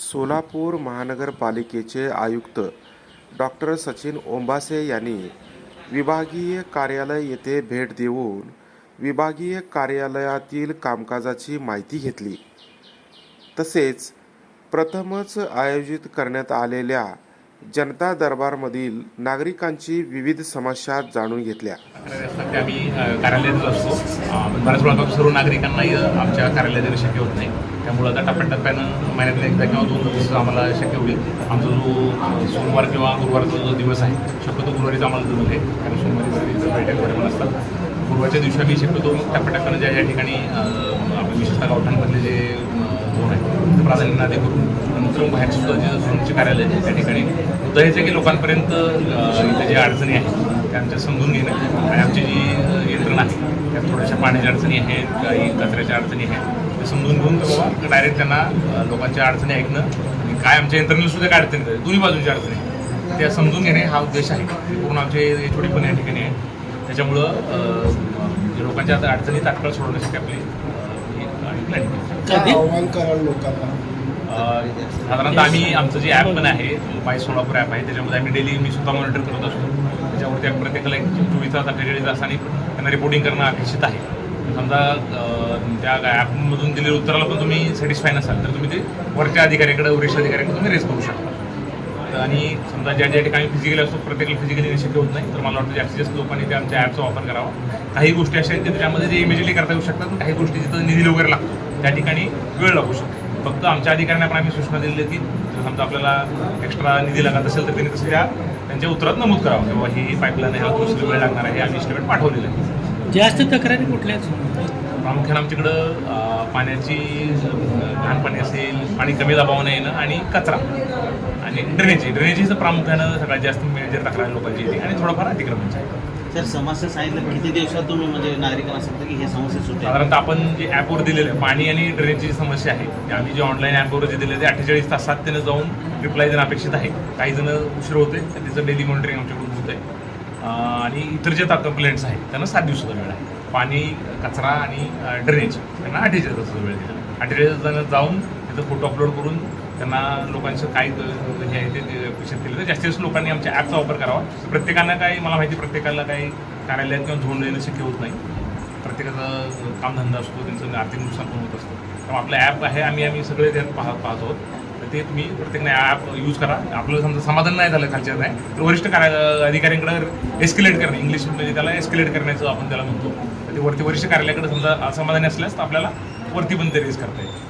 सोलापूर महानगरपालिकेचे आयुक्त डॉक्टर सचिन ओंबासे यांनी विभागीय कार्यालय येथे भेट देऊन विभागीय कार्यालयातील कामकाजाची माहिती घेतली. तसेच प्रथमच आयोजित करण्यात आलेल्या जनता दरबारमधील नागरिकांची विविध समस्या जाणून घेतल्या. आम्ही कार्यालयातच असतो बऱ्याच वेळापासून सर्व नागरिकांनाही आमच्या कार्यालयात येणं शक्य होत नाही. त्यामुळं आता टप्प्याटप्प्यानं महिन्यातल्या एकदा किंवा दोन दिवस आम्हाला शक्य होईल. आमचा जो सोमवार किंवा गुरुवारचा जो दिवस आहे शक्यतो गुरुवारीच आम्हाला जमत आहे कारण सोमवारी बैठक वगैरे पण असतात गुरुवारच्या दिवशी आम्ही शक्यतो टप्प्याटप्प्यानं ज्या ज्या ठिकाणी आपल्या विशेषतः गावठाणमधले जे झोन आहे. ते प्राधान्याने आधी करून नंतर बाहेरचे सुद्धा जे झोनचे कार्यालय आहे त्या ठिकाणी मुद्दा हेच आहे की लोकांपर्यंत इथे ज्या अडचणी आहेत त्या आमच्या समजून घेणं आणि आमची जी यंत्रणा आहे त्यात थोड्याशा पाण्याच्या अडचणी आहेत काही कचऱ्याच्या अडचणी आहेत ते समजून घेऊन बाबा डायरेक्ट त्यांना लोकांच्या अडचणी ऐकणं आणि काय आमच्या यंत्रणेला सुद्धा काय अडचणी आहेत, दोन्ही बाजूंच्या अडचणी त्या समजून घेणे हा उद्देश आहे. पूर्ण आमचे छोटी पण या ठिकाणी आहे. त्याच्यामुळं लोकांच्या आता अडचणी तात्काळ सोडवण्यासाठी आपली आव्हान कराल लोकांना? साधारणतः आम्ही आमचं जे ॲप पण आहे माय सोलापूर ॲप आहे त्याच्यामध्ये आम्ही डेली मी स्वतः मॉनिटर करत असतो. त्याच्यावरती आम्ही प्रत्येकाला एक चोवीस तास अठ्ठेचाळीस तासांनी त्यांना रिपोर्टिंग करणं अपेक्षित आहे. समजा त्या ॲपमधून दिलेल्या उत्तराला पण तुम्ही सॅटिस्फाय नसाल तर तुम्ही ते वरच्या अधिकाऱ्याकडे वरिष्ठ अधिकाऱ्याकडे तुम्ही रेस करू शकता. आणि समजा ज्या ज्या ठिकाणी फिजिकली असतो प्रत्येकाला फिजिकली येणं शक्य होत नाही. तर मला वाटतं जास्तीत जास्त लोकांनी त्या आमच्या ॲपचा वापर करावा. काही गोष्टी अशा आहेत की त्याच्यामध्ये जे इमिजिएटली करता येऊ शकतात काही गोष्टी जिथं निधी वगैरे लागतो त्या ठिकाणी वेळ लागू शकतो. फक्त आमच्या अधिकाऱ्यांना पण आम्ही सूचना दिली की जर समजा आपल्याला एक्स्ट्रा निधी लागत असेल तर त्यांनी तसं त्या त्यांच्या उत्तरात नमूद करावं. की बाबा ही पाईपलाईन ह्याला दुसरी वेळ लागणार आहे हे आम्ही इस्टिमेट पाठवलेलं आहे. जास्त तक्रारी कुठल्याच प्रामुख्याने आमच्याकडं पाण्याची घाण पाणी असेल पाणी कमी दाबावनं येणं आणि कचरा. आणि ड्रेनेज ड्रेनेजीचं प्रामुख्यानं सगळ्यात जास्त मेजर तक्रार लोकांची येते आणि थोडंफार अतिक्रमणची आहे सर समस्या सांगितलं किती दिवसात तुम्ही म्हणजे नागरिकांना सांगता की हे समस्या सुटेल? साधारणतः आपण जे ॲपवर दिलेलं आहे पाणी आणि ड्रेनेजची समस्या आहे ते आम्ही जे ऑनलाईन ॲपवर जे दिले ते अठ्ठेचाळीस तासात त्यानं जाऊन रिप्लाय देणं अपेक्षित आहे. काही जण उशीर होते तर त्याचं डेली मॉनिटरिंग आमच्याकडून होतं आहे आणि इतर जे कंप्लेंट्स आहेत त्यांना सात दिवसाचा वेळ आहे. पाणी कचरा आणि ड्रेनेज त्यांना अठ्ठेचाळीस तासाचा वेळ दिला अठ्ठेचाळीस तासानं जाऊन त्याचं फोटो अपलोड करून त्यांना लोकांचं काय हे म्हणजे आहे ते ते अपेक्षित केलं तर जास्तीत जास्त लोकांनी आमच्या ॲपचा वापर करावा. प्रत्येकानं काय मला माहिती प्रत्येकाला काही कार्यालयात किंवा झोन देणं शक्य होत नाही. प्रत्येकाचा कामधंदा असतो त्यांचं आर्थिक नुकसान पण होत असतं. तर आपलं ॲप आहे आम्ही आम्ही सगळे त्यात पाहत पाहत आहोत. तर ते तुम्ही प्रत्येकाने ॲप यूज करा. आपलं समजा समाधान नाही झालं खालच्या नाही तर वरिष्ठ कार्या अधिकाऱ्यांकडे एस्केलेट करणं. इंग्लिश म्हणजे त्याला एस्केलेट करण्याचं आपण त्याला म्हणतो. तर ते वरती वरिष्ठ कार्यालयाकडे समजा असमाधानी असल्यास तर आपल्याला वरती पण ते रेज करता येईल.